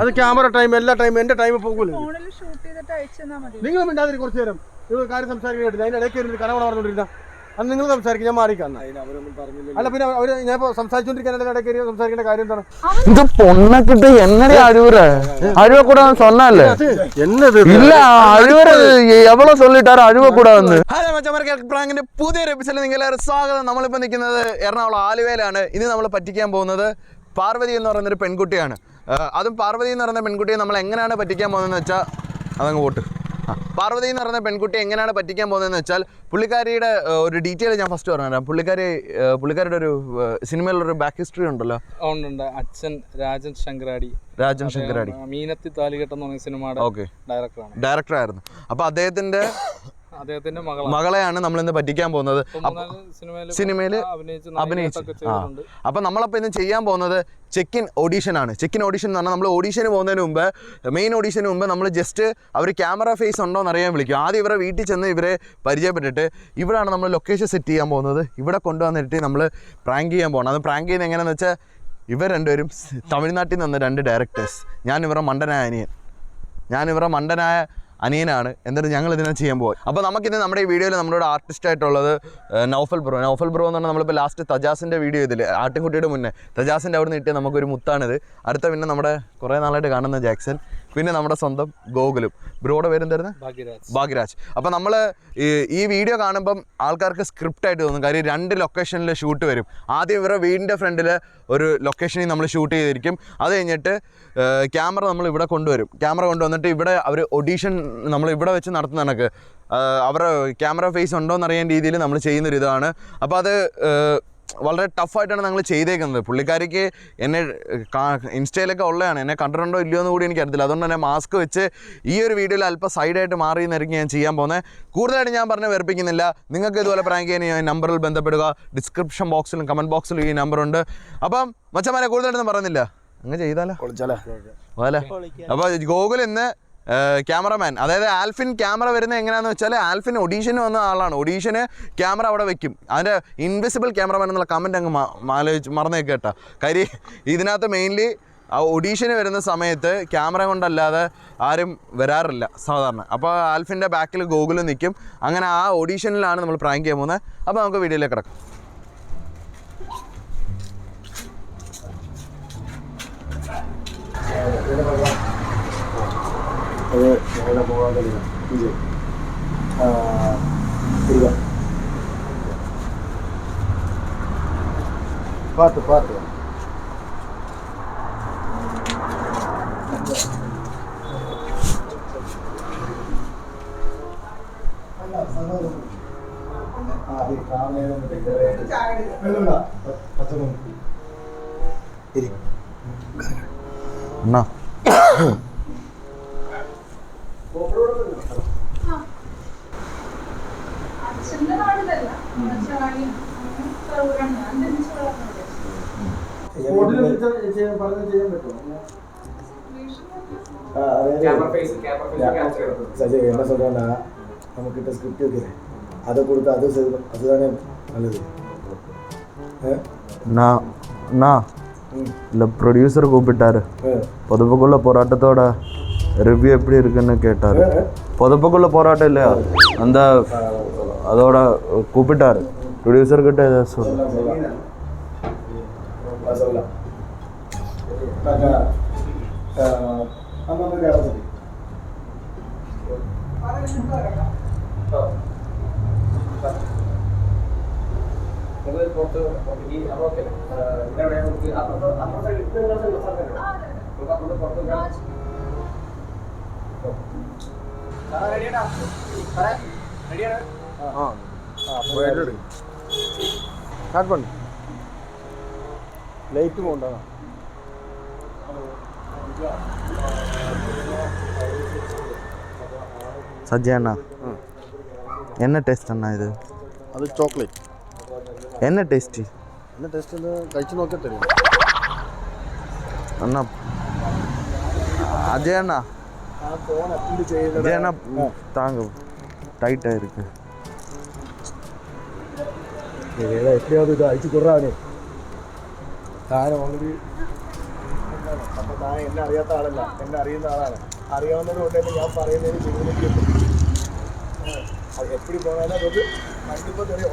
അത് camera time എല്ലാ time എന്റെ ടൈം പോകൂലേ? നിങ്ങൾ മിണ്ടാതിരി കുറച്ചു നേരം. നിങ്ങൾ കാര്യം സംസാരിക്കാൻ കേട്ടില്ല അതിന്റെ ഇടയ്ക്ക് കനവണ പറഞ്ഞോണ്ടിരുന്ന അത് നിങ്ങൾ സംസാരിക്കും ഞാൻ മാറിക്കാന്ന അല്ല പിന്നെ അവർ ഞാൻ ഇപ്പൊ സംസാരിച്ചോണ്ടിരിക്കാൻ ഇടയ്ക്ക് സംസാരിക്കേണ്ട കാര്യം എന്താണ്? ഇത് പൊണ്ണക്കിട്ട് എന്നടി അഴിവര് അഴിവ കൂടെ സൊന്നല്ലേ എന്നത് ഇല്ല അഴിവര് എവളോ സൊല്ലിട്ടാറ് അഴിവ കൂടെ വന്ന് പ്രാങ്കിന്റെ പുതിയൊരു എപ്പിസോഡിൽ നിങ്ങളേറെ സ്വാഗതം. നമ്മളിപ്പോ നിൽക്കുന്നത് എറണാകുളം ആലുവയിലാണ്. ഇനി നമ്മൾ പറ്റിക്കാൻ പോകുന്നത് പാർവതി എന്ന് പറയുന്നൊരു പെൺകുട്ടിയാണ്. അതും പാർവതി എന്ന് പറയുന്ന പെൺകുട്ടിയെ നമ്മൾ എങ്ങനെയാണ് പറ്റിക്കാൻ പോകുന്നതെന്ന് വെച്ചാൽ അതങ്ങ് പോട്ട്. പാർവതി എന്ന് പറയുന്ന പെൺകുട്ടി എങ്ങനെയാണ് പറ്റിക്കാൻ പോകുന്നതെന്ന് വെച്ചാൽ പുള്ളിക്കാരിയുടെ ഒരു ഡീറ്റെയിൽ ഞാൻ ഫസ്റ്റ് പറഞ്ഞുതരാം. പുള്ളിക്കാരി പുള്ളിക്കാരിയുടെ ഒരു സിനിമയിലൊരു ബാക്ക് ഹിസ്റ്ററി ഉണ്ടല്ലോ. ഉണ്ട് അച്ഛൻ രാജൻ ശങ്കരാടി. രാജൻ ശങ്കരാടി. മീനത്തി താലികെട്ട് എന്ന് പറഞ്ഞ സിനിമയുടെ ഡയറക്ടറാണ് ഡയറക്ടറായിരുന്നു അപ്പോൾ അദ്ദേഹത്തിന്റെ അദ്ദേഹത്തിന്റെ മകളെയാണ് നമ്മൾ ഇന്ന് പറ്റിക്കാൻ പോകുന്നത്. സിനിമയിൽ സിനിമയിൽ അഭിനയിച്ച് അപ്പം ഇന്ന് ചെയ്യാൻ പോകുന്നത് ചെക്കിൻ ഓഡീഷൻ ആണ്. ചെക്കിൻ ഓഡീഷൻ എന്ന് പറഞ്ഞാൽ നമ്മൾ ഓഡീഷന് പോകുന്നതിന് മുമ്പ് മെയിൻ ഓഡീഷന് മുമ്പ് നമ്മൾ ജസ്റ്റ് അവർ ക്യാമറ ഫേസ് ഉണ്ടോ എന്ന് അറിയാൻ വിളിക്കും. ആദ്യം ഇവരെ വീട്ടിൽ ചെന്ന് ഇവരെ പരിചയപ്പെട്ടിട്ട് ഇവിടെയാണ് നമ്മൾ ലൊക്കേഷൻ സെറ്റ് ചെയ്യാൻ പോകുന്നത്. ഇവിടെ കൊണ്ടുവന്നിട്ട് നമ്മൾ പ്രാങ്ക് ചെയ്യാൻ പോകണം അത് പ്രാങ്ക് ചെയ്യുന്നത് എങ്ങനെയാണെന്ന് വെച്ചാൽ ഇവർ രണ്ടുപേരും തമിഴ്നാട്ടിൽ നിന്ന് രണ്ട് ഡയറക്ടേഴ്സ് ഞാൻ ഇവരുടെ മണ്ടനായ അനിയൻ. ഞാൻ ഇവരുടെ മണ്ടനായ അനിയനാണ്. എന്നിട്ട് ഞങ്ങൾ ഇതിനെ ചെയ്യാൻ പോകും അപ്പോൾ നമുക്കിന്ന് നമ്മുടെ ഈ വീഡിയോയിൽ നമ്മുടെ ആർട്ടിസ്റ്റ് ആയിട്ടുള്ളത് നൗഫൽ ബ്രോ. നൗഫൽ ബ്രോ എന്ന് പറഞ്ഞാൽ നമ്മളിപ്പോൾ ലാസ്റ്റ് തജാസിന്റെ വീഡിയോ ഇതിൽ ആട്ടിൻകുട്ടിയുടെ മുന്നേ. തജാസിന്റെ അവിടെ നിന്ന് കിട്ടിയ നമുക്കൊരു മുത്താണിത്. അടുത്ത പിന്നെ നമ്മുടെ കുറേ നാളായിട്ട് കാണുന്ന ജാക്സൺ. പിന്നെ നമ്മുടെ സ്വന്തം ഗോകുലും. ബ്രോയുടെ പേരെന്തായിരുന്നു ഭാഗ്യരാജ്. ഭാഗ്യരാജ്. അപ്പോൾ നമ്മൾ ഈ വീഡിയോ കാണുമ്പം ആൾക്കാർക്ക് സ്ക്രിപ്റ്റ് ആയിട്ട് തോന്നും. കാര്യം രണ്ട് ലൊക്കേഷനിൽ ഷൂട്ട് വരും. ആദ്യം ഇവരുടെ വീടിന്റെ ഫ്രണ്ടിൽ ഒരു ലൊക്കേഷനിൽ നമ്മൾ ഷൂട്ട് ചെയ്തിരിക്കും. അത് കഴിഞ്ഞിട്ട് ക്യാമറ നമ്മൾ ഇവിടെ കൊണ്ടുവരും. ക്യാമറ കൊണ്ടുവന്നിട്ട് ഇവിടെ അവർ ഒഡീഷൻ നമ്മൾ ഇവിടെ വെച്ച് നടത്തുന്ന കണക്ക്. അവരുടെ ക്യാമറ ഫേസ് ഉണ്ടോ എന്നറിയാൻ രീതിയിൽ നമ്മൾ ചെയ്യുന്നൊരു ഇതാണ് അപ്പോൾ അത് വളരെ ടഫായിട്ടാണ് ഞങ്ങൾ ചെയ്തേക്കുന്നത്. പുള്ളിക്കാരിക്ക് എന്നെ ഇൻസ്റ്റയിലൊക്കെ ഉള്ളതാണ്. എന്നെ കണ്ടിട്ടുണ്ടോ ഇല്ലയോ എന്ന് കൂടി എനിക്ക് എനിക്കറിയത്തില്ല. അതുകൊണ്ട് തന്നെ മാസ്ക് വെച്ച് ഈ ഒരു വീഡിയോയിൽ അല്പം സൈഡായിട്ട് മാറി നിരക്കി ഞാൻ ചെയ്യാൻ പോകുന്നത് കൂടുതലായിട്ട് ഞാൻ പറഞ്ഞ് വെറുപ്പിക്കുന്നില്ല. നിങ്ങൾക്ക് ഇതുപോലെ പ്രാങ്ക് ചെയ്യാൻ ഈ നമ്പറിൽ ബന്ധപ്പെടുക. ഡിസ്ക്രിപ്ഷൻ ബോക്സിലും കമന്റ് ബോക്സിലും ഈ നമ്പറുണ്ട് അപ്പം മച്ചമാരെ കൂടുതലായിട്ടൊന്നും പറയുന്നില്ല അങ്ങ് ചെയ്താലോ? അല്ലേ അപ്പോൾ ഗോകുൽ ഇന്ന് ക്യാമറമാൻ. അതായത് ആൽഫിൻ ക്യാമറ വരുന്നത് എങ്ങനെയാണെന്ന് വെച്ചാൽ ആൽഫിൻ ഒഡീഷന് വന്ന ആളാണ്. ഒഡീഷന് ക്യാമറ അവിടെ വെക്കും. അതിന്റെ ഇൻവിസിബിൾ ക്യാമറമാൻ എന്നുള്ള കമന്റ് അങ്ങ് ആലോചിച്ച് മറന്നേക്ക് കേട്ടോ. കാര്യം ഇതിനകത്ത് മെയിൻലി ആ ഒഡീഷന് വരുന്ന സമയത്ത് ക്യാമറ കൊണ്ടല്ലാതെ ആരും വരാറില്ല സാധാരണ. അപ്പോൾ ആൽഫിന്റെ ബാക്കിൽ ഗൂഗിൾ നിൽക്കും അങ്ങനെ ആ ഒഡീഷനിലാണ് നമ്മൾ പ്രാങ്ക് ചെയ്യാൻ പോകുന്നത്. അപ്പോൾ നമുക്ക് വീഡിയോയിലേക്ക് കിടക്കാം. అదే ఒకవేళ పోవాలి ఇది ఇదిగా பார்த்து பார்த்து காலையில் நம்ம கிட்ட ஸ்கிரிப்ட் இருக்குது அதை கொடுத்து அது செய்யணும் அதுதானே நல்லது? நான் நான். இல்லை ப்ரொடியூசர் கூப்பிட்டாரு. புதப்புக்குள்ள போராட்டத்தோட ரிவ்யூ எப்படி இருக்குன்னு கேட்டார் புதப்புக்குள்ள போராட்டம் இல்லையா அந்த அதோட கூப்பிட்டாரு ப்ரொடியூசர் கிட்ட ஏதாவது சொல்லு சொல்லலாம் ஆ, சொல்லலாம் காக்கா, ஆ, நம்ம வந்து கேப்பசிட்டி ஸ்டார்ட் பண்ணு லைட்டு போண்டா சத்யா அண்ணா என்ன டேஸ்ட் அண்ணா இது അത് ചോക്ലേറ്റ് എന്നാ ടേസ്റ്റ് എന്നാ ടേസ്റ്റ് ഒന്ന് കഴിച്ചു നോക്കിയാൽ തരും. അണ്ണാ അജയ അണ്ണാ. അജയ അണ്ണാ അറിയാത്ത ആളല്ല. എന്നെ അറിയുന്ന ആളാണ്. അറിയാവുന്നത് ഞാൻ പറയുന്നതിന് എപ്പോഴും പോകാനും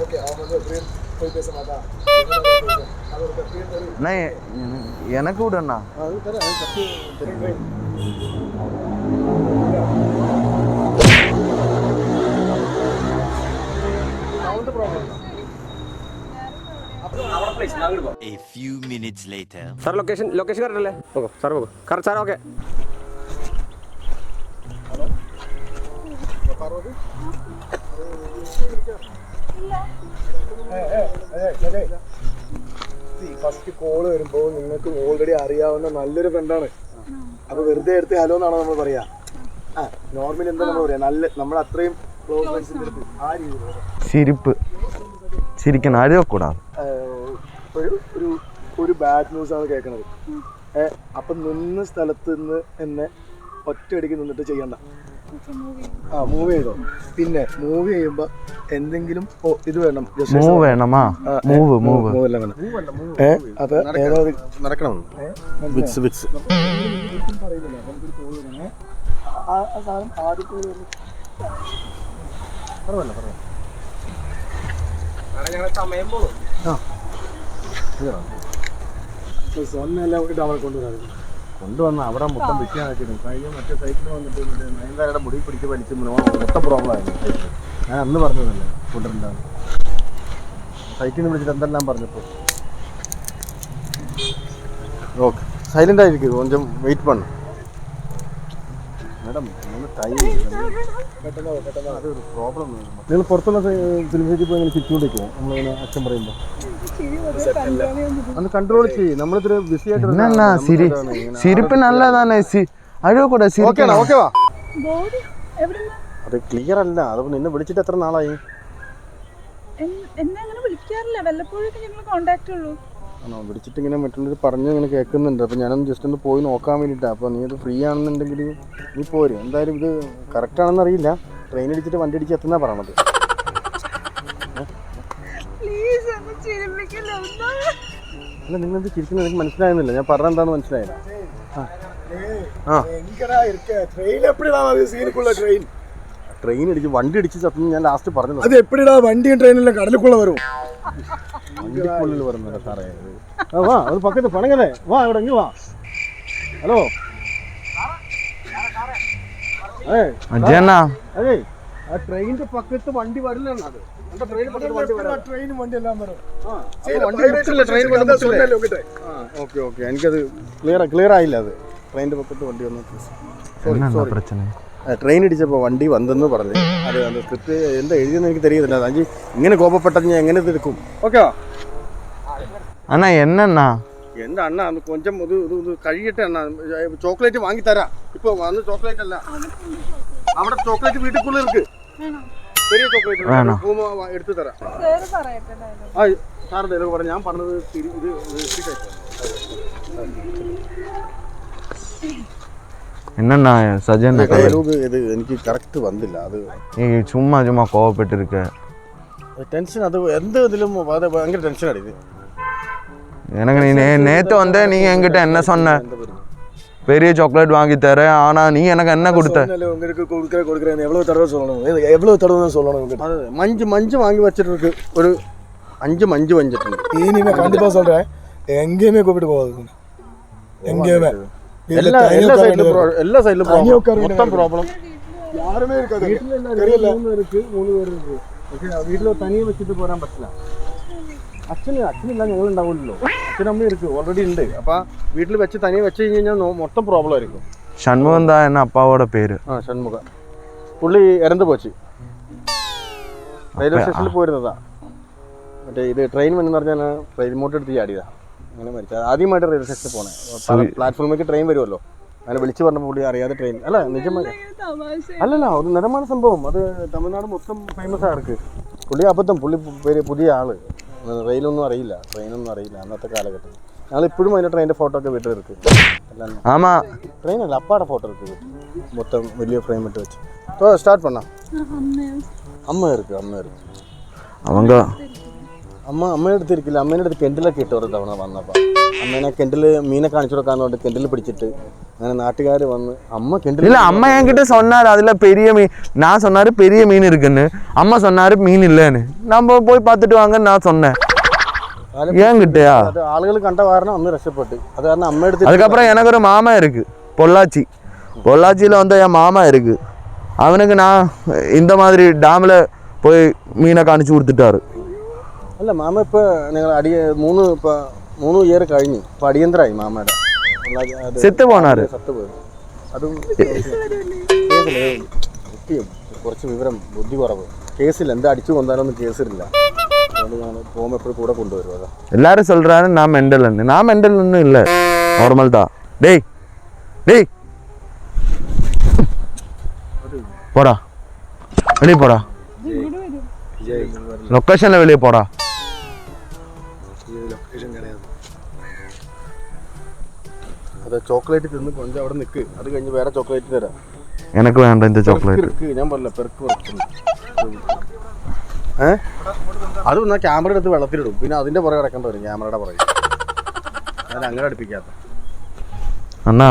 ഓക്കെ ആ നമുക്ക് എത്രയും வந்து எப்படி போய் பேச மாட்டான் அது ஒரு எப்படியும் தெரியும் அண்ணா எ- எனக்கு விடண்ணா அது தரேன் அது தப்பு தெரியும் A few minutes later. Sir location location correct അല്ലേ okay sir okay correct sir okay first call വരുമ്പോൾ നിങ്ങൾക്ക് ഓൾറെഡി അറിയാവുന്ന നല്ലൊരു ഫ്രണ്ടാണ് അപ്പൊ വെറുതെ എടുത്ത് ഹലോ എന്നാണോ നമ്മൾ പറയാ? നോർമൽ നോർമലി എന്താ നമ്മൾ പറയാ? നല്ല നമ്മൾ അത്രയും ക്ലോസ് ആ രീതിയിൽ സിരിപ്പ് ചിരിക്കണം. ആരെയോ ഒരു ഒരു ഒരു ബാഡ് ന്യൂസ് ആണ് കേൾക്കുന്നത് ഏഹ് അപ്പൊ നിന്ന് സ്ഥലത്ത് നിന്ന് എന്നെ ഒറ്റയടിക്ക് നിന്നിട്ട് ചെയ്യണ്ട. ആ മൂവ് ചെയ്തോ? പിന്നെ മൂവ് ചെയ്യുമ്പോ എന്തെങ്കിലും ഇത് വേണം. മൂവ് വേണമാ? മൂവ് മൂവ് വേണം. അത് ഏതോ നടക്കണം. വിക്സ് വിക്സ് സമയം പോകും ആ. സോണിനെല്ലാം ഡബിൾ കൊണ്ടുവരാറില്ല കൊണ്ടുവന്ന അവിടെ മൊത്തം വിഷയമാക്കിയിരുന്നു കഴിഞ്ഞ മറ്റേ സൈറ്റിൽ വന്നിട്ട് നയൻതാരയുടെ മുടി പിടിച്ച് വലിച്ച് മൊത്തം പ്രോബ്ലം ആയിരുന്നു. ഞാൻ അന്ന് പറഞ്ഞതല്ലേ കൊണ്ടുവരണ്ടാന്ന് സൈറ്റിൽ നിന്ന് വിളിച്ചിട്ട് എന്തെല്ലാം പറഞ്ഞപ്പോൾ ഓക്കെ. സൈലന്റ് ആയിരിക്കും കൊഞ്ചം വെയിറ്റ് പണ്ണു മേഡം നിങ്ങൾ പുറത്തുള്ള ഫിലിം സിറ്റി പോയി അങ്ങനെ ചുറ്റൂടി പോകും നമ്മളിങ്ങനെ അച്ഛൻ പറയുമ്പോൾ അത് കൺട്രോൾ ചെയ്യും. നമ്മളിത്തിരി ബിസി ആയിട്ട് സിരിപ്പ് നല്ലതാണ് അഴിവ് കൂടെ അത് ക്ലിയർ അല്ല. അത് നിന്നെ വിളിച്ചിട്ട് എത്ര നാളായി? എന്നെ അങ്ങനെ വിളിക്കാറില്ല. വല്ലപ്പോഴും ഞങ്ങൾ കോണ്ടാക്ട് ഉള്ളൂ. ആണോ? വിളിച്ചിട്ട് ഇങ്ങനെ മറ്റുള്ളവർ പറഞ്ഞ് ഇങ്ങനെ കേൾക്കുന്നുണ്ട്. അപ്പോൾ ഞാനൊന്ന് ജസ്റ്റ് ഒന്ന് പോയി നോക്കാൻ വേണ്ടിയിട്ടാണ് അപ്പോൾ നീ അത് ഫ്രീ ആണെന്നുണ്ടെങ്കിൽ നീ പോര്. എന്തായാലും ഇത് കറക്റ്റ് ആണെന്ന് അറിയില്ല. ട്രെയിൻ അടിച്ചിട്ട് വണ്ടി അടിച്ച് എത്തുന്നാ പറയണത്. അല്ല നിങ്ങൾ എന്ത് ചിരിക്കുന്നത് എനിക്ക് മനസ്സിലായെന്നില്ല ഞാൻ പറഞ്ഞ എന്താണെന്ന് മനസ്സിലായില്ല. ആ. ട്രെയിൻ അടിച്ച് വണ്ടി അടിച്ച് ഞാൻ ലാസ്റ്റ് പറഞ്ഞത്. അത് എപ്പോഴാ വണ്ടിയും ട്രെയിനെല്ലാം കടലിക്കുള്ള വരും. വണ്ടിക്കുള്ളിൽ വരുന്നുണ്ട് സാറേ. വാ ഒരു പക്കത്ത് പണങ്ങല്ലേ വാ ഇവിടെ ഇങ്ങ് വാ. ഹലോ. ട്രെയിനിന്റെ പക്കത്ത് വണ്ടി വരില്ലാണ് ട്രെയിൻ വണ്ടി എല്ലാം വരും. എനിക്കത് ക്ലിയർ ക്ലിയർ ആയില്ല അത്. ട്രെയിനിന്റെ പക്കത്ത് വണ്ടി വന്നു സോറി സോറി ട്രെയിൻ ഇടിച്ചപ്പോൾ വണ്ടി വന്നെന്ന് പറഞ്ഞു. അത് അത് സ്ക്രിപ്റ്റ് എന്താ എഴുതിയെന്ന് എനിക്ക് തെരിയത്തില്ല അഞ്ചി ഇങ്ങനെ കോപ്പപ്പെട്ടത് ഞാൻ എങ്ങനെ തീർക്കും ഓക്കെ അണ്ണാ എന്നാ എന്റെ അണ്ണ കൊഞ്ചം ഇത് ഇത് കഴിയട്ടെ അണ്ണ ചോക്ലേറ്റ് വാങ്ങി തരാം. ഇപ്പൊ വന്ന് ചോക്ലേറ്റ് അല്ല. അവിടെ ചോക്ലേറ്റ് വീട്ടിൽ കൂടുതൽ ചെറിയ ചോക്ലേറ്റ് എടുത്തു തരാം. ആ സാർ എന്തെങ്കിലും പറഞ്ഞു ഞാൻ പറഞ്ഞത് ഇത് repeat ആക്കി. என்னண்ணா சஜன் ഡയലോഗ് ഇത് എനിക്ക് കറക്റ്റ് വന്നില്ല അത് நீ சும்மா சும்மா கோவப்பட்டு இருக்க ടെൻഷൻ അത് എന്ത് ഇതിലും അത് ഭയങ്കര ടെൻഷനാണ് ഇത് எனக்கு நீ நே நேற்று வந்து நீ என்கிட்ட என்ன சொன்ன பெரிய சாக்லேட் வாங்கி தரேன் ஆனா நீ எனக்கு என்ன கொடுத்த சொன்னேன்ல, உங்களுக்கு கொடுக்குறேன் கொடுக்குறேன் எவ்வளவு தடவை சொல்லணும் எது- எவ்வளவு தடவை தான் சொல்லணும் உங்ககிட்ட അത് മഞ്ച് മഞ്ച് വാങ്ങി വെച്ചിട്ട് ഒരു അഞ്ച് മഞ്ച് വഞ്ചിട്ടുണ്ട് இனிமே கண்டிப்பா சொல்றேன் எங்கேயுமே கூப்பிட்டு போகாது எங்கேயுமே வீட்டுல എല്ലാ എല്ലാ സൈഡിലും മൊത്തം പ്രോബ്ലം വെച്ചിട്ട് പോരാൻ പറ്റില്ല. ഉണ്ടാവില്ലല്ലോ ഓൾറെഡി ഉണ്ട്. വീട്ടിൽ വെച്ച് തനിയെ മൊത്തം പ്രോബ്ലം ഷൺമുഖം എന്ന അപ്പാവോടെ പേര്. ആ പുള്ളി എരന്ത് പോച്ച്. റെയിൽവേ സ്റ്റേഷനിൽ പോയിരുന്നതാ. മറ്റേ ഇത് ട്രെയിൻ വന്നു പറഞ്ഞാൽ റെയിൽമോട്ട് മോട്ടെടുത്ത് ചാടിയതാ. അങ്ങനെ മരിച്ചു ആദ്യമായിട്ട് റെയിൽവേ സ്റ്റേഷനിൽ പോണേ പ്ലാറ്റ്ഫോമിലേക്ക് ട്രെയിൻ വരുമല്ലോ അങ്ങനെ വിളിച്ചു പറഞ്ഞ പുള്ളി അറിയാതെ ട്രെയിൻ അല്ല നിജമായ അല്ലല്ല ഒരു നിലമാണ് സംഭവം അത് തമിഴ്നാട് മൊത്തം ഫേമസ് ആർക്ക് പുള്ളി അബദ്ധം പുള്ളി പേര് പുതിയ ആള് റെയിലൊന്നും അറിയില്ല ട്രെയിനൊന്നും അറിയില്ല അന്നത്തെ കാലഘട്ടം ഞങ്ങൾ ഇപ്പോഴും അതിൻ്റെ ട്രെയിനിൻ്റെ ഫോട്ടോ ഒക്കെ വീട്ടിൽ ഇருக்கு ആമാ ട്രെയിൻ അല്ല അപ്പാടെ ഫോട്ടോ എടുക്കും മൊത്തം വലിയ ഫ്രെയിം ഇട്ട് വെച്ച് സ്റ്റാർട്ട് പണ്ണാ അമ്മ ഇருக்கு അമ്മ ഇருக்கு அவங்க അമ്മ അമ്മയുടെ അടുത്ത് ഇരിക്കില്ല അമ്മേൻ്റെ അടുത്ത് കെൻഡിലൊക്കെ ഇട്ട് ഒരു തവണ വന്നപ്പോൾ അമ്മേനെ കെൻഡിൽ മീനെ കാണിച്ചു കൊടുക്കാന്ന് പറഞ്ഞിട്ട് കെൻഡിൽ പിടിച്ചിട്ട് അങ്ങനെ നാട്ടുകാർ വന്ന് അമ്മ കെൻഡിൽ இல்ல அம்மா என்கிட்ட சொன்னாரு அதுல பெரிய மீன் நான் சொன்னாரு பெரிய மீன் இருக்குன்னு அம்மா சொன்னாரு மீன் இல்லைன்னு நம்ம போய் பார்த்துட்டு வாங்கன்னு நான் சொன்னேன் ஏங்கிட்டயா അത് ആളുകൾ കണ്ട കാരണം അന്ന് രക്ഷപ്പെട്ട് അത് കാരണം അമ്മയുടെ അടുത്ത് அதுக்கப்புறம் எனக்கு ஒரு மாமா இருக்கு பொள்ளாச்சி பொள்ளாச்சியில் வந்து என் மாமா இருக்கு அவனுக்கு நான் இந்த மாதிரி டேமில் போய் மீனை காணிச்சு கொடுத்துட்டாரு അല്ല മാമ ഇപ്പോൾ നിങ്ങൾ അടിയ മൂന്ന് ഇപ്പോൾ മൂന്ന് ഇയർ കഴിഞ്ഞു ഇപ്പോൾ അടിയന്തരായി മാമയുടെ സെത്ത് പോണാറ് സത്ത് പോയി അതും കേസില്ല. കുറച്ച് വിവരം ബുദ്ധി കുറവ് കേസില്ല എന്താ അടിച്ചു കൊന്നാലൊന്നും കേസിലില്ല അതുകൊണ്ട് പോകുമ്പോൾ എപ്പോഴും കൂടെ കൊണ്ടുവരും അതാ எல்லாரும் சொல்றாரு நான் மெண்டல்னு நான் மெண்டல்னு இல்லை நார்மல் தான் டேய் டேய் போடா வெளியே போடா லொக்கேஷனில் வெளியே போடா അതെ ചോക്ലേറ്റ് തിന്ന് കൊഞ്ച അവിടെ നിൽക്ക് അത് കഴിഞ്ഞ് വേറെ ചോക്ലേറ്റ് തരാം എനക്ക് വേണ്ട എന്റെ ചോക്ലേറ്റ് ഞാൻ പറഞ്ഞില്ല പെർക്ക് അത് ഒന്നാ ക്യാമറ എടുത്ത് വെള്ളത്തിലിടും പിന്നെ അതിന്റെ പുറകെ കിടക്കേണ്ടി വരും ക്യാമറയുടെ പുറകെ ഞാൻ അങ്ങനെ അടുപ്പിക്കാത്ത അണ്ണാ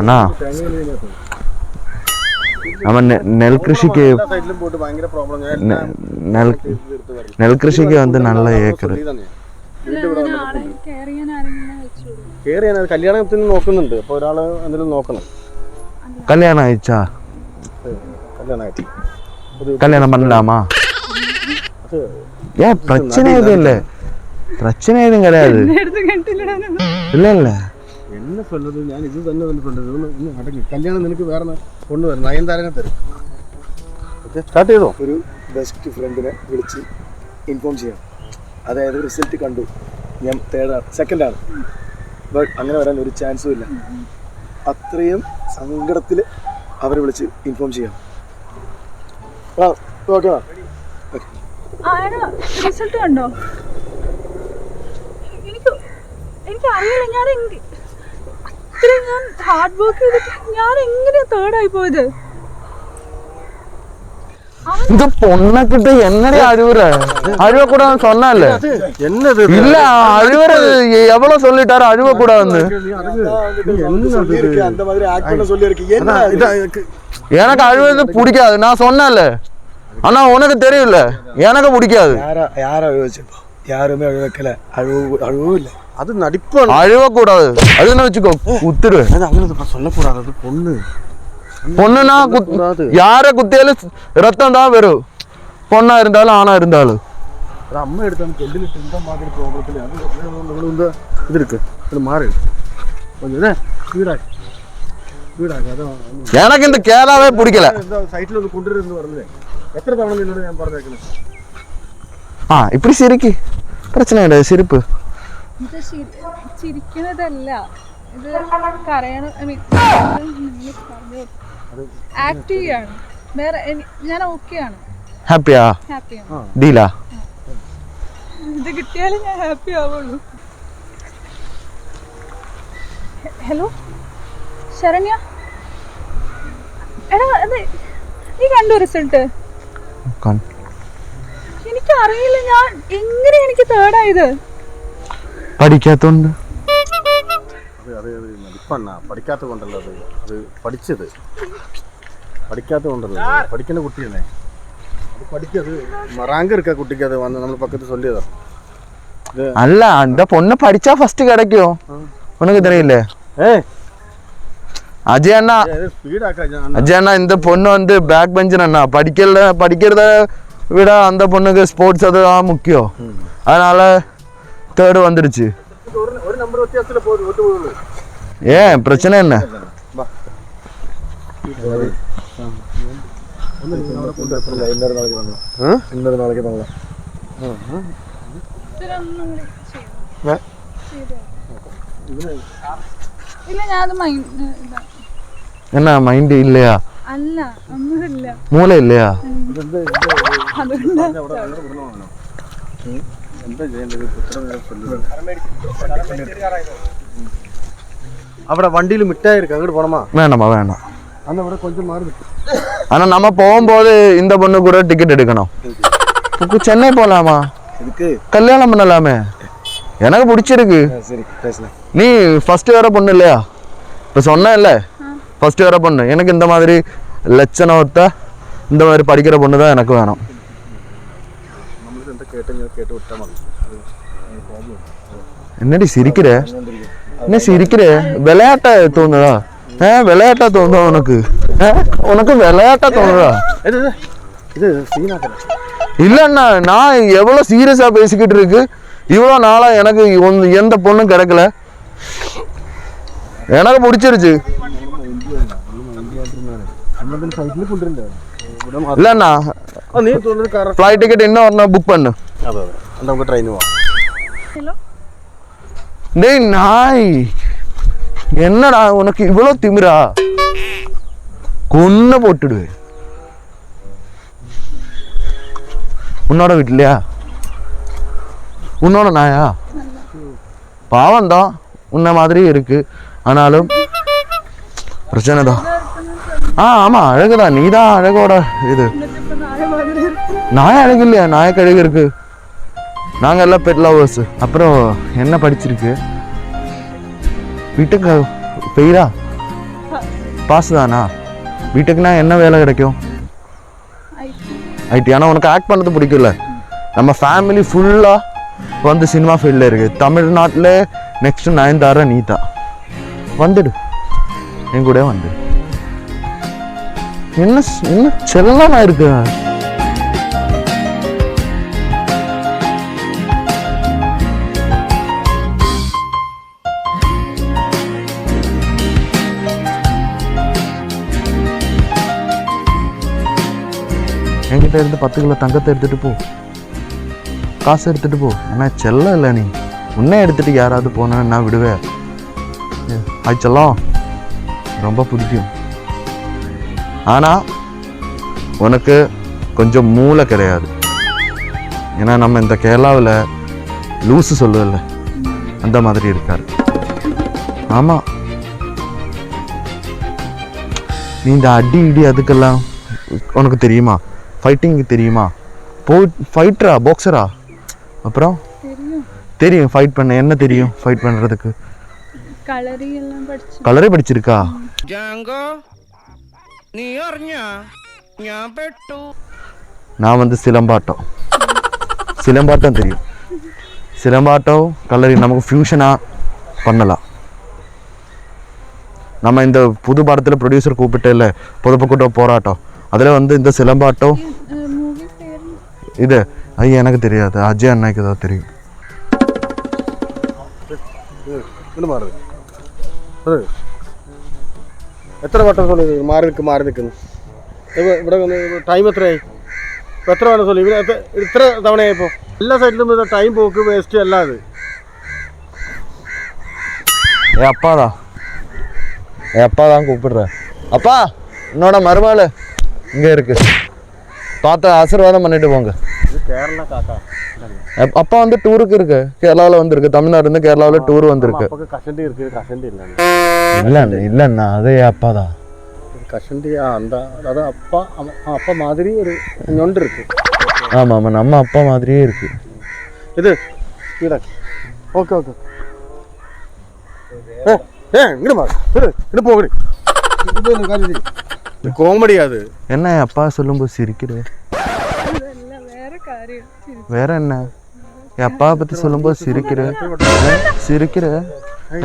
അണ്ണാ അവൻ നല്ല நெல்கൃഷിக்கு കയറി ഞാൻ കല്യാണത്തിന് നോക്കുന്നുണ്ട് അപ്പോൾ ഒരാൾ എന്തെങ്കിലും നോക്കണം கல்யாணம் ஆயிடுச்சா കല്യാണമായിട്ട് கல்யாணம் பண்ணலாமா അത് ஏன் பிரச்சனை எதுவும் இல்லை பிரச்சனை எதுவும் கிடையாது എടുത്ത് കെട്ടിലിടാനൊന്നും இல்ல இல்ல എന്നെ സ്വല്ലത് ഞാൻ ഇത് തന്നെ വന്നിട്ടുണ്ട് ഇതൊന്ന് ഇന്ന് അടങ്ങി കല്യാണം നിനക്ക് വേറെ ന- കൊണ്ടുവരും നയൻതാരനെ തരും ഓക്കെ സ്റ്റാർട്ട് ചെയ്തോ ഒരു ബെസ്റ്റ് ഫ്രണ്ടിനെ വിളിച്ച് ഇൻഫോം ചെയ്യാം അതായത് റിസൾട്ട് കണ്ടു ഞാൻ തേർഡാണ് സെക്കൻഡാണ് ബട്ട് അങ്ങനെ വരാൻ ഒരു ചാൻസും ഇല്ല. അത്രയും സങ്കടത്തിൽ അവർ വിളിച്ച് ഇൻഫോം ചെയ്യാം ഓക്കെ റിസൾട്ട് കണ്ടോ? എനിക്ക് ഞാൻ ഞാൻ ഹാർഡ് വർക്ക് ചെയ്തിട്ട് ഞാൻ എങ്ങനെയാ തേർഡ് ആയി പോയത്? இந்த பொண்ணக்கிட்ட என்னடி அழுவுற அழுவ கூடாதுன்னு சொன்னால. என்னது இல்ல அழுவுற எவ்வளவு சொல்லிட்டாரு? அழுவ கூடாதுன்னு. எனக்கு அழுவது பிடிக்காது. நான் சொன்னல ஆனா உனக்கு தெரியல. எனக்கு பிடிக்காது. யார அழுவச்சிருப்பா யாருமே அழுவ வைக்கல. அழுவு அழுவும் இல்லை. அது நடிப்பு அழுவக்கூடாது அழுதுன்னு வச்சுக்கோ? உத்துருவேன் சொல்ல பொண்ணு. பொண்ணுனா குத் யார குத்தியாலும் ரத்தம் தான் வரும் பொண்ணா இருந்தாலும் ஆணா இருந்தாலும் അത് അമ്മ എടുത്താണ് കെല്ലിലിട്ട് എന്താ മാതിരി പ്രോബ്ലത്തിൽ അത് നിങ്ങൾ എന്താ ഇതെടുക്ക് ഇത് മാറി ഇതേ വീടാക്കി വീടാക്കി അത് எனக்கு இந்த கேராவே பிடிக்கல എന്താ സൈറ്റിൽ ഒന്ന് കൊണ്ടുവരുമെന്ന് പറഞ്ഞില്ലേ എത്ര തവണ നിന്നോട് ഞാൻ പറഞ്ഞേക്കുന്നത് ஆ இப்படி சிரிக்கி பிரச்சனை கிடையாது சிரிப்பு ഇത് ചിരി- ചിരിക്കണതല്ല ഇത് കരയണം ആക്റ്റീവ് ആണ് വേറെ ഞാൻ ആണ് ഹാപ്പിയാ? ഹാപ്പിയാണ്. ഡീലാ? ഇത് കിട്ടിയാലേ ഞാൻ ഹാപ്പി ആവുള്ളൂ. ഹലോ? ശരണ്യ? എടാ അത് നീ കണ്ടു റിസൾട്ട് എനിക്ക് അറിയില്ല ഞാൻ എങ്ങനെ എനിക്ക് തേർഡായത് പഠിക്കാത്തോണ്ട്. അത് അത് അത് നടിപ്പണ്ണ പഠിക്കാത്ത കൊണ്ടല്ലോ അത് അത് പഠിച്ചത് പഠിക്കാത്ത കൊണ്ടല്ലോ അത്. പഠിക്കുന്ന കുട്ടിയല്ലേ അത് പഠിക്കത് റാങ്ക് എടുക്ക കുട്ടിക്ക് അത് വന്ന് നമ്മൾ പക്കത്ത് ചൊല്ലിയതാ அல்ல அந்த பொண்ணு படிச்சா ஃபர்ஸ்ட் கிடைக்கும் உனக்கு தெரியல ഏ அஜய் அண்ணா സ്പീഡ് ആക്കാ ഞാൻ அஜய் அண்ணா இந்த பொண்ணு வந்து பேக் பெஞ்சர் அண்ணா படிக்கல படிக்கிறத விட அந்த பொண்ணுக்கு ஸ்போர்ட்ஸ் அதுதான் முக்கியம் அதனால தேர்டு வந்துடுச்சு ഒരു ഒരു നമ്പർ വ്യത്യാസത്തിൽ പോയി ഒത്തു പോകുള്ളൂ ஏன் பிரச்சனை என்ன ഇന്നൊരു നാളേക്ക് തന്നു ഇന്നൊരു നാളേക്ക് തന്നു ഇതൊന്നും കൂടി ചെയ്യണം. ഏ? ചെയ്തോ. ഇല്ല ഞാൻ അത് മൈൻഡ് என்ன மைண்ட் இல்லையா അല്ല ഒന്നുമില്ല மூளை இல்லையா അതുകൊണ്ട് എന്താ ചെയ്യേണ്ടത് ഇത്ര നേരം ചൊല്ലുന്നത്? അവിടെ വണ്ടിയിൽ മിഠായി இருக்கு അങ്ങോട്ട് പോണമാ வேணாமா வேணாம் അന്ന് അവിടെ കൊഞ്ചം മാറി നിൽക്കും ஆனா நம்ம போகும்போது இந்த பொண்ணு கூட டிக்கெட் எடுக்கணும் இப்போ சென்னை போலாமா இதுக்கு கல்யாணம் பண்ணலாமே எனக்கு பிடிச்சிருக்கு ஆ, சரி பேசலாம் நீ ஃபர்ஸ்ட் வர பொண்ணு இல்லையா இப்போ சொன்னேன்ல ஃபர்ஸ்ட் வர பொண்ணு எனக்கு இந்த மாதிரி லட்சணத்தை இந்த மாதிரி படிக்கிற பொண்ணு தான் எனக்கு வேணும் என்னடி சிரிக்கிற என்ன சிரிக்கிற விளையாட்டா தோணுதா ஆ விளையாட்டா தோணுதா உனக்கு உனக்கு விளையாட்டா தோணுதா இது இல்லைண்ணா நான் எவ்வளோ சீரியஸாக பேசிக்கிட்டு இருக்கு இவ்வளோ நாளாக எனக்கு எந்த பொண்ணும் கிடைக்கல எனக்கு பிடிச்சிருச்சு இல்லைண்ணா நீ சொல்றது ஃப்ளைட் டிக்கெட் இன்னும் வரணும் புக் பண்ணு டேய் நாய் என்னடா உனக்கு இவ்வளவு திமிரா கொன்ன போட்டுடுவே உன்னோட வீட்லையா உன்னோட நாயா பாவம் தான் உன்ன மாதிரி இருக்கு ஆனாலும் பிரச்சனை தான் ஆ ஆமா அழகுதான். நீ தான் அழகோட இது. நாய் அழகு இல்லையா? நாய்க்கு அழகு இருக்கு. நாங்கள் எல்லாம் பெட் லவர்ஸ் அப்புறம் என்ன படிச்சிருக்கு? வீட்டுக்கு பெயிரா? பாஸ் தானா வீட்டுக்குனா என்ன வேலை கிடைக்கும்? ஐடி ஆனால் உனக்கு ஆக்ட் பண்ணது பிடிக்கல நம்ம ஃபேமிலி ஃபுல்லாக வந்து சினிமா ஃபீல்டில் இருக்குது தமிழ்நாட்டில் நெக்ஸ்ட்டு நயன்தாரா நீ வந்துடு. என் கூட வந்துடு. என்ன என்ன செல்லமா இருக்கு? என்கிட்ட இருந்து பத்து கிலோ தங்கத்தை எடுத்துட்டு போ. காசு எடுத்துட்டு போ. ஆனால் செல்லம் இல்லை நீ. உன்னே எடுத்துட்டு யாராவது போனா நான் விடுவேன். ஆச்சலாம் செல்லம். ரொம்ப பிடிக்கும். ஆனால் உனக்கு கொஞ்சம் மூளை கிடையாது. ஏன்னா நம்ம இந்த கேரளாவில் லூஸு சொல்லுவல அந்த மாதிரி இருக்கார். ஆமாம் நீ இந்த அடி இடி அதுக்கெல்லாம் உனக்கு தெரியுமா? ஃபைட்டிங்க்கு தெரியுமா? போ ஃபைட்டரா போக்ஸரா அப்புறம்? தெரியும். ஃபைட் பண்ண என்ன தெரியும் ஃபைட் பண்ணுறதுக்கு கலரே படிச்சிருக்கா? എല്ലാം പഠിച്ചു கலரே படிச்சிருக்கா நான் வந்து சிலம்பாட்டம் சிலம்பாட்டம் தெரியும் சிலம்பாட்டம் கலரி நமக்கு ஃபியூஷனாக பண்ணலாம் நம்ம இந்த புது படத்தில் ப்ரொடியூசர் கூப்பிட்டேல்ல பொதுப்பக்கூட்ட போராட்டம் அதில் வந்து இந்த சிலம்பாட்டம் മൂവി പേര് இது ஐயா எனக்கு தெரியாது அஜய் அண்ணாக்கு தான் தெரியும் ഇങ്ങോട്ട് മാറി അത് എത്ര വട്ടം സോളി മാറി നിൽക്കും മാറി നിൽക്കുന്നു ഇപ്പൊ ഇവിടെ ടൈം എത്രയായി ഇപ്പൊ എത്ര വട്ടം സോളി ഇവിടെ എത്ര- ഇത്ര തവണയായി ഇപ്പോൾ എല്ലാ സൈഡിലും ഇത് ടൈം പോക്ക് വേസ്റ്റ് അല്ല അത് ஏ அப்பாடா ஏ அப்பா தான் கூப்பிடுறேன் அப்பா என்னோட மருமகள் இங்கே இருக்கு பார்த்து ஆசீர்வாதம் பண்ணிட்டு போங்க. கேரளா காக்கா அப்பா வந்து டூருக்கு இருக்கு. கேரளாவில் வந்திருக்கு. தமிழ்நாடுலேருந்து கேரளாவில் டூர் வந்திருக்கு. கசண்டி இருக்கு. கசண்டி இல்லை இல்லை இல்லைண்ணா அதே அப்பா தான் கஷண்டியா அந்த அதான் அப்பா அப்பா மாதிரி ஒரு நொண்டு இருக்கு. ஆமாம் ஆமாம் நம்ம அப்பா மாதிரியே இருக்கு. இது ஓகே ஓகே. ஏ ஏ இங்கே போகுது കോമഡിയാ അത് என்ன என் அப்பா சொல்லும்போது சிரிக்கிற അതല്ല വേറെ കാര്യം ചിരി- வேற என்ன என் அப்பாவை பற்றி சொல்லும்போது சிரிக்கிற ஏ, சிரிக்கிற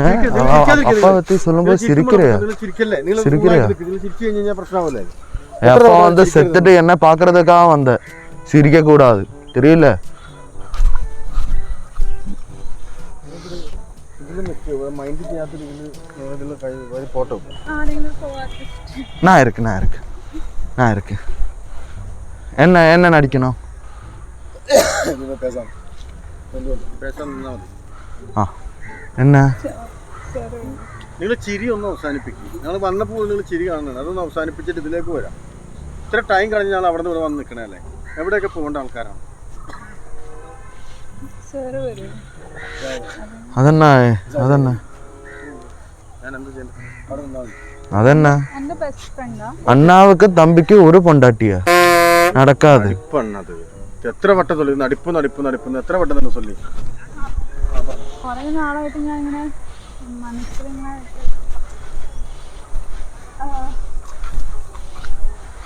ஏ, அவ- அப்பா பற்றி சொல்லும்போது சிரிக்கிற നിങ്ങൾ ചിരിക്കല്ലേ നിങ്ങൾ ചിരിക്കരുത്. സുഖമായിട്ട് നിൽക്ക്. നിങ്ങൾ ചിരിച്ചു കഴിഞ്ഞ് കഴിഞ്ഞാൽ പ്രശ്നമാവില്ലേ என் அப்பா வந்து செத்துட்டு என்ன பார்க்கறதுக்காக வந்தேன் சிரிக்க கூடாது தெரியல ഇതിൽ നിൽക്കുക മൈൻഡ് ചെയ്യാത്ത രീതിയിൽ ഇതിൽ കഴിവ് ഫോട്ടോ ആരെങ്കിലും പോവാത്ത நான் இருக்கு நான் இருக்கு நான் இருக்கு என்ன என்ன நடிக்கணும் പേശാം പേശാൻ നിന്നാൽ മതി ஆ என்ன നിങ്ങൾ ചിരി ഒന്ന് അവസാനിപ്പിക്കും ഞങ്ങൾ വന്നപ്പോൾ നിങ്ങൾ ചിരി കാണുന്നുണ്ട് അതൊന്ന് അവസാനിപ്പിച്ചിട്ട് ഇതിലേക്ക് വരാം ഇത്ര ടൈം കഴിഞ്ഞ് ഞങ്ങൾ അവിടെ നിന്ന് ഇവിടെ വന്ന് നിൽക്കണല്ലേ എവിടെയൊക്കെ പോകേണ്ട ആൾക്കാരാണ് സാറ് വരും அதென்ன அதென்ன ഞാൻ എന്ത് ചെയ്യണം അവിടെ നിന്നാൽ അതന്നെ. അണ്ണാവക്ക് തമ്പിക്ക് ഒരു പൊണ്ടാട്ടിയാ നടക്കാതെ. എത്ര വട്ടം ചൊല്ലി? നടിപ്പ് നടിപ്പ് നടിപ്പ് എത്ര വട്ടം തന്നെ ചൊല്ലി? കുറെ നാളായിട്ട് ഞാൻ ഇങ്ങനെ മനസ്സിലായിട്ട്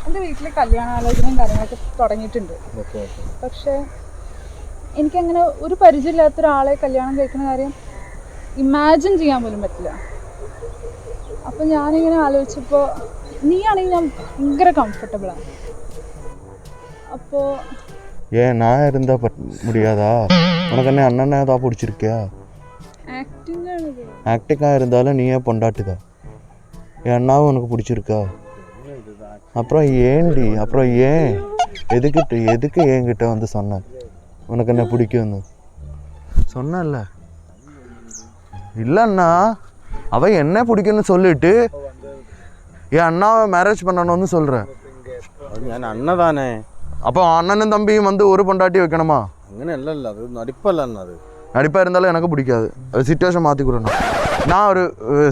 എന്റെ വീട്ടിൽ കല്യാണാലോചനയും കാര്യങ്ങളൊക്കെ തുടങ്ങിയിട്ടുണ്ട്. പക്ഷേ എനിക്കങ്ങനെ ഒരു പരിചയമില്ലാത്ത ഒരാളെ കല്യാണം കഴിക്കുന്ന കാര്യം ഇമാജിൻ ചെയ്യാൻ പോലും പറ്റില്ല. അപ്പം ഞാനിങ്ങനെ ആലോചിച്ചപ്പോൾ നീയാണെങ്കിൽ ഞാൻ ഭയങ്കര കംഫർട്ടബിളാണ് അപ്പോൾ ஏன் நான் இருந்தா பட் முடியாதா உனக்கு என்ன அண்ணனை தான் பிடிச்சிருக்கியா ആക്ടിങ് ആണിത് ஆக்டிங்காக இருந்தாலும் நீ ஏன் பொண்டாட்டுதா என் அண்ணாவும் உனக்கு பிடிச்சிருக்கா அப்புறம் ஏன்டி அப்புறம் ஏன் எதுக்கிட்ட எதுக்கு என்கிட்ட வந்து சொன்ன உனக்கு என்ன பிடிக்கும்னு சொன்னல இல்லைண்ணா அவன் என்ன பிடிக்கும்னு சொல்லிட்டு என் அண்ணாவை மேரேஜ் பண்ணணும்னு சொல்கிறேன் അത് ഞാൻ അന്നതാനേ அப்போ அண்ணனும் தம்பியும் வந்து ஒரு பொண்டாட்டி வைக்கணுமா അങ്ങനെയല്ലല്ല അത് നടിപ്പല്ല അണ്ണ അത് நடிப்பாக இருந்தாலும் எனக்கு பிடிக்காது அது சுச்சுவேஷன் மாற்றி கொடுணும் நான் ஒரு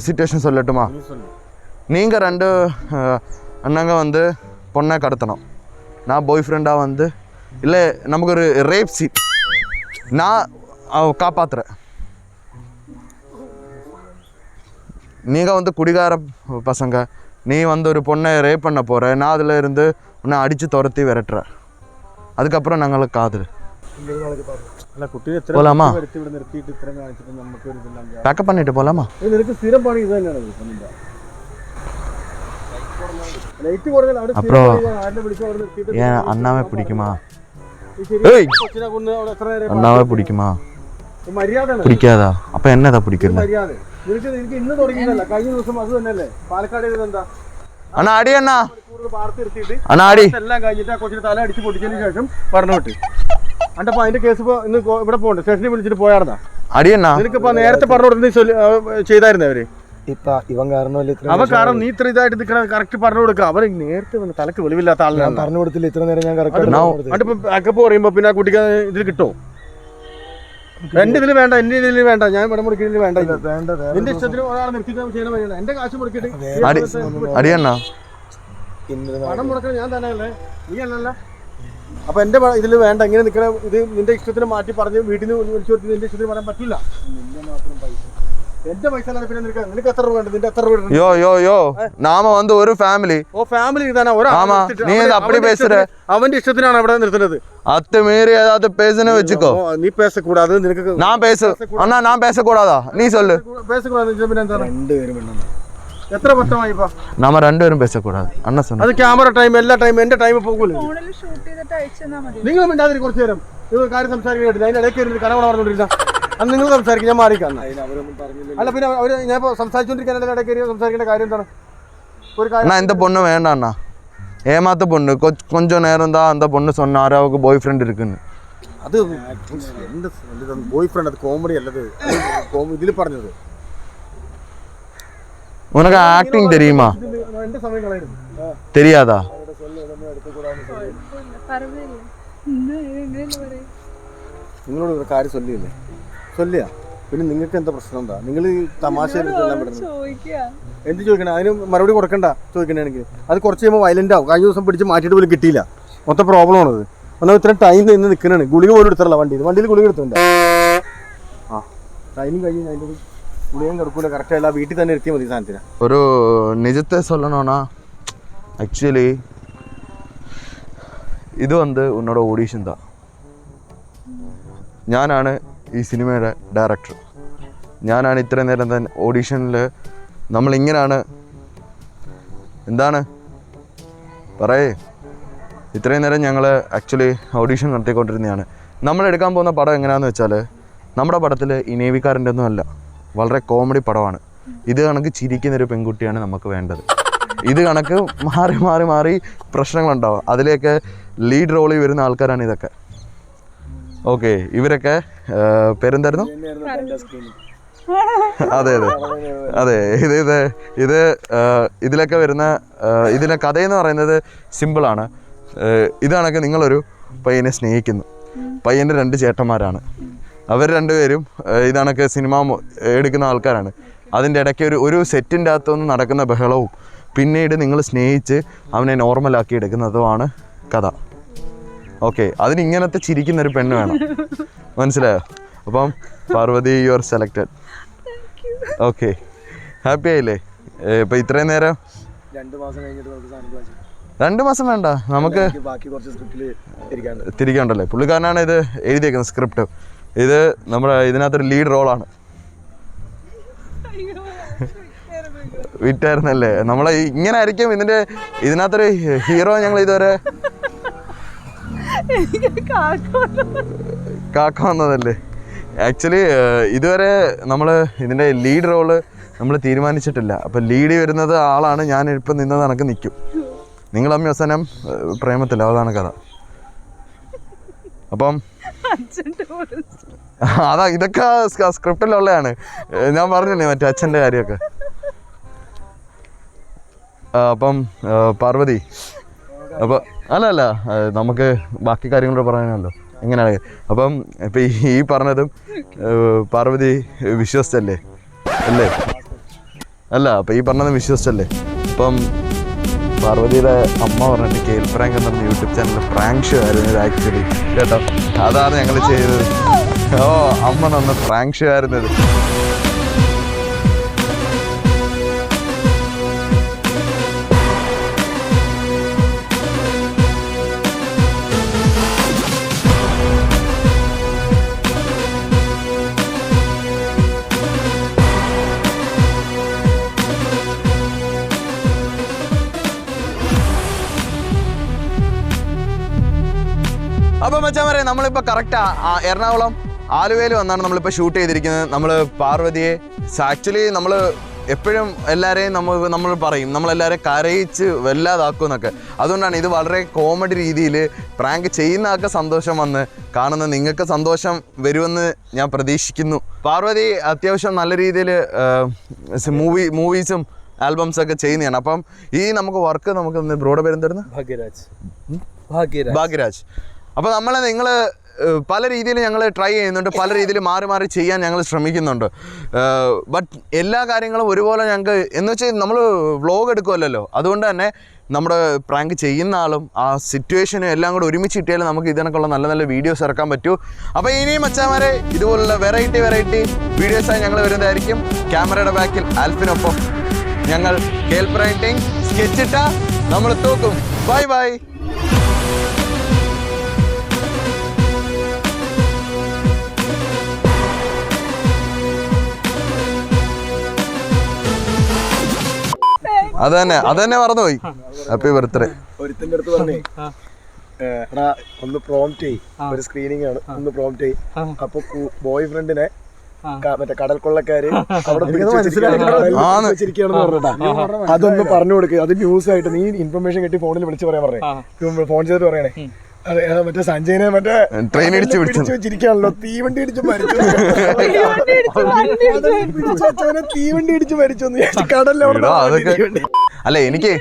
சுச்சுவேஷன் சொல்லட்டுமா നീ ചൊല്ലു நீங்கள் ரெண்டு அஹ், அண்ணங்க வந்து பொண்ணை கடத்தணும் நான் பாய் ஃப்ரெண்டாக வந்து இல்லை நமக்கு ஒரு ரேப் சீட் நான் அவ காப்பாத்துறேன் நீங்கள் வந்து குடிகார பசங்க நீ வந்து ஒரு பொண்ணை ரேப் பண்ண போகிற நான் அதில் இருந்து உன்னை அடித்து துரத்தி விரட்டுற அதுக்கப்புறம் நாங்களுக்கு காதல் போலாமா பேக்கப் பண்ணிட்டு போலாமா அப்புறம் ஏன் அண்ணாவே பிடிக்குமா அண்ணாவே பிடிக்குமா പിടിക്കാതാ. അപ്പൊ എന്നതാ പിടിക്കുന്നത് അണ്ണാ അടി അണ്ണാ. അണ്ണാ അടി. എല്ലാം കഴിഞ്ഞിട്ട് ആ കൊച്ചിന് തല അടിച്ച് പൊടിച്ചതിന് ശേഷം പറഞ്ഞു വിട്ട്. അണ്ടപ്പോ അതിന്റെ കേസ് ഇപ്പൊ ഇന്ന് ഇവിടെ പോകണ്ട. സ്റ്റേഷനിൽ വിളിച്ചിട്ട് പോയാർന്നാ? അടി അണ്ണാ. നിനക്കിപ്പോ നേരത്തെ പറഞ്ഞു കൊടുത്ത് ചെയ്തായിരുന്നു അവർ? ഇവൻ കാരണം അവൻ കാരണം നീ ഇത്ര ഇതായിട്ട് നിൽക്കണ കറക്റ്റ് പറഞ്ഞു കൊടുക്കുക അവൻ നേരത്തെ തലക്ക് വെളിവില്ലാത്ത ആളാണ്. പറഞ്ഞു കൊടുത്തില്ല ഇത്ര നേരം ഞാൻ കറക്റ്റ് അകപ്പ് പറയുമ്പോ പിന്നെ ആ കുട്ടിക്ക് ഇതിൽ കിട്ടുമോ എന്റെ ഇതിൽ വേണ്ട എന്റെ ഇതിൽ വേണ്ട ഞാൻ ഇവിടെ മുറിക്കുന്നതിൽ വേണ്ട എന്റെ ഇഷ്ടത്തിന് ഒരാൾ നിർത്തിക്കാൻ ചെയ്യാൻ വഴിയാണ് എന്റെ കാശ് മുറിക്കിട്ട് അടിയണ്ണ പണം മുടക്കണം ഞാൻ തന്നെയല്ലേ? നീ അല്ലല്ല. അപ്പൊ എന്റെ ഇതിൽ വേണ്ട ഇങ്ങനെ നിൽക്കണ ഇത് നിന്റെ ഇഷ്ടത്തിന് മാറ്റി പറഞ്ഞ് വീട്ടിൽ നിന്ന് വിളിച്ചു നിന്റെ ഇഷ്ടത്തിന് പറയാൻ പറ്റില്ല. എന്റെ നിനക്ക് എത്ര എത്ര ഓ ഫാമിലി ഇതാണ് അവന്റെ ഇഷ്ടത്തിനാണ് അവിടെ നിർത്തുന്നത്. നീ നിനക്ക് എത്ര അത് ക്യാമറ ടൈം എല്ലാ ഫോണിൽ ഷൂട്ട് ചെയ്തിട്ട് നിങ്ങൾ മിണ്ടാതിരി കുറച്ചു നേരം. കാര്യം സംസാരിക്കാൻ അതിന്റെ ഇടയ്ക്ക് ഇരുന്ന് കലവണ അന്ന് നിങ്ങൾ സംസാരിക്കും ഞാൻ മാറിക്കാം അവരൊന്നും പറഞ്ഞില്ല അല്ല പിന്നെ അവര് ഞാൻ ഇപ്പൊ സംസാരിച്ചോണ്ടിരിക്കാൻ ഇടയ്ക്ക് ഇരുന്ന് സംസാരിക്കേണ്ട കാര്യം എന്താണ് ഒരു കാര്യം அண்ணா இந்த பொண்ணு வேண்டாம் அண்ணா ஏமாத்த பொண்ணு கொ- கொஞ்சம் நேரம் தான் அந்த பொண்ணு சொன்னாரு அவருக்கு பாய் ஃப்ரெண்ட் இருக்குன்னு അത് എന്ത് ബോയ് ഫ്രണ്ട് അത് കോമഡി അല്ലത് ഇതിൽ പറഞ്ഞത് உனக்கு ஆக்டிங் தெரியுமா ഇതില് എന്റെ സമയം കളയരുത് தெரியாதா പറഞ്ഞില്ല ഇന്ന് എങ്ങനെയല്ലേ പറയും നിങ്ങളോട് ഒരു കാര്യം ചൊല്ലിയില്ലേ ചൊല്ലുക പിന്നെ നിങ്ങൾക്ക് എന്താ പ്രശ്നം എന്താ? നിങ്ങൾ തമാശ എന്ത് ചോദിക്കണം? അതിന് മറുപടി കൊടുക്കണ്ട ചോദിക്കണെങ്കിൽ അത് കുറച്ച് കഴിയുമ്പോൾ വയലന്റ് ആവും. കഴിഞ്ഞ ദിവസം പിടിച്ച് മാറ്റിയിട്ട് പോലും കിട്ടിയില്ല. മൊത്തം പ്രോബ്ലം ആണത്. ഒന്നാമത് ഇത്രയും ടൈം നിന്ന് നിൽക്കണാണ് ഗുളിക പോലും എടുത്തിട്ടില്ല വണ്ടിയിൽ. വണ്ടിയിൽ ഗുളിക എടുത്തിട്ടുണ്ട്. ആ ടൈമും കഴിഞ്ഞ് അതിന്റെ ഗുളികയും കിടക്കൂല. കറക്റ്റായില്ല വീട്ടിൽ തന്നെ എത്തിയാൽ മതി സാധനത്തിന്. ഒരു നിജത്തെ சொல்லணும்னா ആക്ച്വലി ഇത് വന്ന് ഉന്നോട് ഓഡീഷൻ താ ഞാനാണ് ഈ സിനിമയുടെ ഡയറക്ടർ ഞാനാണ് ഇത്രയും നേരം തന്നെ ഓഡീഷനിൽ നമ്മളിങ്ങനാണ്. എന്താണ്? പറയേ. ഇത്രയും നേരം ഞങ്ങൾ ആക്ച്വലി ഓഡീഷൻ നടത്തിക്കൊണ്ടിരുന്നതാണ്. നമ്മൾ എടുക്കാൻ പോകുന്ന പടം എങ്ങനെയാണെന്ന് വെച്ചാൽ നമ്മുടെ പടത്തിൽ ഈ നേവിക്കാരന്റെ ഒന്നും അല്ല വളരെ കോമഡി പടമാണ്. ഇത് കണക്ക് ചിരിക്കുന്ന ഒരു പെൺകുട്ടിയാണ് നമുക്ക് വേണ്ടത്. ഇത് കണക്ക് മാറി മാറി മാറി പ്രശ്നങ്ങളുണ്ടാവും. അതിലേക്ക് ലീഡ് റോളിൽ വരുന്ന ആൾക്കാരാണ് ഇതൊക്കെ. ഓക്കെ ഇവരൊക്കെ പേരെന്തായിരുന്നു? അതെ അതെ. അതെ ഇത് ഇത് ഇത് ഇതിലൊക്കെ വരുന്ന ഇതിലെ കഥയെന്ന് പറയുന്നത് സിമ്പിളാണ്. ഇതാണൊക്കെ നിങ്ങളൊരു പയ്യനെ സ്നേഹിക്കുന്നു. പയ്യന്റെ രണ്ട് ചേട്ടന്മാരാണ്. അവർ രണ്ടുപേരും ഇതാണൊക്കെ ഇത് സിനിമ എടുക്കുന്ന ആൾക്കാരാണ്. അതിന്റെ ഇടയ്ക്ക് ഒരു ഒരു സെറ്റിന്റെ അകത്തുനിന്ന് നടക്കുന്ന ബഹളവും പിന്നീട് നിങ്ങൾ സ്നേഹിച്ച് അവനെ നോർമലാക്കി എടുക്കുന്നതുമാണ് കഥ. ഓക്കെ അതിന് ഇങ്ങനത്തെ ചിരിക്കുന്ന ഒരു പെണ്ണ് വേണം. മനസ്സിലായോ? അപ്പം Parvathy you are selected okay happy ആയില്ലേ? ഇപ്പൊ ഇത്രയും നേരം? രണ്ട് മാസം കഴിഞ്ഞിട്ട് നമുക്ക് സാധനം പ്ലാൻ രണ്ട് മാസം വേണ്ട നമുക്ക് തിരിക്കണ്ടല്ലേ പുള്ളിക്കാരനാണ് ഇത് എഴുതിയേക്കുന്നത് സ്ക്രിപ്റ്റ് ഇത് നമ്മുടെ ഇതിനകത്തൊരു ലീഡ് റോളാണ് വിറ്റായിരുന്നല്ലേ നമ്മളെ ഇങ്ങനെ ആയിരിക്കും ഇതിന്റെ ഇതിനകത്തൊരു ഹീറോ ഞങ്ങൾ ഇതുവരെ കാക്ക വന്നതല്ലേ? ആക്ച്വലി ഇതുവരെ നമ്മൾ ഇതിന്റെ ലീഡ് റോൾ നമ്മൾ തീരുമാനിച്ചിട്ടില്ല. അപ്പം ലീഡ് വരുന്നത് ആളാണ് ഞാൻ ഇപ്പം നിന്നത് കണക്ക് നിൽക്കും നിങ്ങളമ്മ അവസാനം പ്രേമത്തില്ല. അതാണ് കഥ. അപ്പം അതാ ഇതൊക്കെ സ്ക്രിപ്റ്റിലുള്ളതാണ് ഞാൻ പറഞ്ഞില്ലേ മറ്റേ അച്ഛന്റെ കാര്യമൊക്കെ? അപ്പം പാർവതി അപ്പോൾ അല്ല അല്ല നമുക്ക് ബാക്കി കാര്യങ്ങളോട് പറയാനല്ലോ. എങ്ങനെയാണ് അപ്പം ഇപ്പം ഈ പറഞ്ഞതും പാർവതി വിശ്വസിച്ചല്ലേ അല്ലേ? അല്ല അപ്പം ഈ പറഞ്ഞതും വിശ്വസിച്ചല്ലേ അപ്പം പാർവതിയുടെ അമ്മ പറഞ്ഞിട്ട് കെയിൽ പ്രാങ്ക് എന്ന് പറഞ്ഞ യൂട്യൂബ് ചാനൽ പ്രാങ്ക് ഷോ ആയിരുന്നു ഇത് ആക്ച്വലി. കേട്ടോ? അതാണ് ഞങ്ങൾ ചെയ്തത്. ഓ അമ്മ നന്ന് പ്രാങ്ക് ഷോ ആയിരുന്നു ഇത് അപ്പം മച്ചാൻ പറയാം നമ്മളിപ്പോൾ കറക്റ്റ് എറണാകുളം ആലുവയിൽ വന്നാണ് നമ്മളിപ്പോൾ ഷൂട്ട് ചെയ്തിരിക്കുന്നത്. നമ്മൾ പാർവതിയെ ആക്ച്വലി നമ്മൾ എപ്പോഴും എല്ലാവരെയും നമ്മൾ നമ്മൾ പറയും നമ്മളെല്ലാവരെയും കരയിച്ച് വല്ലാതാക്കും എന്നൊക്കെ അതുകൊണ്ടാണ് ഇത് വളരെ കോമഡി രീതിയിൽ പ്രാങ്ക് ചെയ്യുന്ന ആൾക്ക് സന്തോഷം വന്ന് കാണുന്ന നിങ്ങൾക്ക് സന്തോഷം വരുമെന്ന് ഞാൻ പ്രതീക്ഷിക്കുന്നു. പാർവതി അത്യാവശ്യം നല്ല രീതിയിൽ മൂവി മൂവീസും ആൽബംസ് ഒക്കെ ചെയ്യുന്നതാണ്. അപ്പം ഈ നമുക്ക് വർക്ക് നമുക്ക് ബ്രോഡ് പേരെന്തായിരുന്നു? ഭാഗ്യരാജ്. ഭാഗ്യരാജ്. ഭാഗ്യരാജ്. അപ്പോൾ നമ്മളെ നിങ്ങൾ പല രീതിയിൽ ഞങ്ങൾ ട്രൈ ചെയ്യുന്നുണ്ട് പല രീതിയിൽ മാറി മാറി ചെയ്യാൻ ഞങ്ങൾ ശ്രമിക്കുന്നുണ്ട്. ബട്ട് എല്ലാ കാര്യങ്ങളും ഒരുപോലെ ഞങ്ങൾക്ക് എന്ന് വെച്ചാൽ നമ്മൾ വ്ളോഗ് എടുക്കുമല്ലോ അതുകൊണ്ട് തന്നെ നമ്മുടെ പ്രാങ്ക് ചെയ്യുന്ന ആളും ആ സിറ്റുവേഷനും എല്ലാം കൂടെ ഒരുമിച്ച് കിട്ടിയാൽ നമുക്ക് ഇതിനൊക്കെയുള്ള നല്ല നല്ല വീഡിയോസ് ഇറക്കാൻ പറ്റൂ. അപ്പോൾ ഇനിയും അച്ഛാമാരെ ഇതുപോലുള്ള വെറൈറ്റി വെറൈറ്റി വീഡിയോസായി ഞങ്ങൾ വരുന്നതായിരിക്കും. ക്യാമറയുടെ ബാക്കിൽ ആൽഫിനൊപ്പം ഞങ്ങൾ കേൾപ്പ് റൈറ്റിംഗ് സ്കെച്ചിട്ട നമ്മൾ തൂക്കും. ബൈ ബൈ അത് തന്നെ അത് തന്നെ മറന്നുപോയി ഹാപ്പി ബർത്ത്ഡേ ഒരുത്തിന്റെ അടുത്ത് പറഞ്ഞേ എടാ ഒന്ന് പ്രോംപ്റ്റ് ചെയ് ഒരു സ്ക്രീനിങ് ആണ്. ഒന്ന് പ്രോംപ്റ്റ് ചെയ് അപ്പൊ ബോയ് ഫ്രണ്ടിനെ മറ്റേ കടൽ കൊള്ളക്കാര് അവിടെ പിടിച്ച് വെച്ചിരിക്കുകയാണ്, കടലിൽ ആന്ന്. പിടിച്ച് വെച്ചിരിക്കുകയാണെന്ന് പറഞ്ഞിട്ടാ. അതൊന്ന് പറഞ്ഞു കൊടുക്കുക അത് ന്യൂസ് ആയിട്ട് നീ ഇൻഫർമേഷൻ കിട്ടി ഫോണിൽ വിളിച്ച് പറയാൻ പറഞ്ഞേ. ഫോൺ ചെയ്തിട്ട് പറയണേ. അതെ മറ്റേ സഞ്ജയനെ മറ്റേ ട്രെയിൻ ഇടിച്ച് പിടിച്ച് വെച്ചിരിക്കുകയാണല്ലോ. തീവണ്ടി ഇടിച്ച് മരിച്ചു. തീവണ്ടി ഇടിച്ച് മരിച്ചു. കടലിൽ അവിടെ അല്ല എനിക്ക്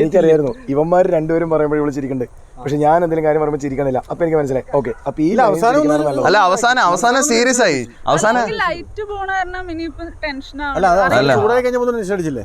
എനിക്കറിയായിരുന്നു. ഇവന്മാര് രണ്ടുപേരും പറയുമ്പോൾ ഇവിടെ ചിരിക്കണ്ട് പക്ഷെ ഞാൻ എന്തെങ്കിലും കാര്യം പറയുമ്പോൾ ചിരിക്കണില്ല. അപ്പൊ എനിക്ക് മനസ്സിലായി. ഓക്കെ അപ്പൊ ഈ അവസാനം അല്ല അവസാനം അവസാനം സീരിയസ് ആയി. അവസാനം ലൈറ്റ് പോണ കാരണം ഇനിയിപ്പോ ടെൻഷൻ അല്ല അല്ല. ചൂടായി കഴിഞ്ഞപ്പോൾ ടെൻഷൻ അടിച്ചില്ലേ?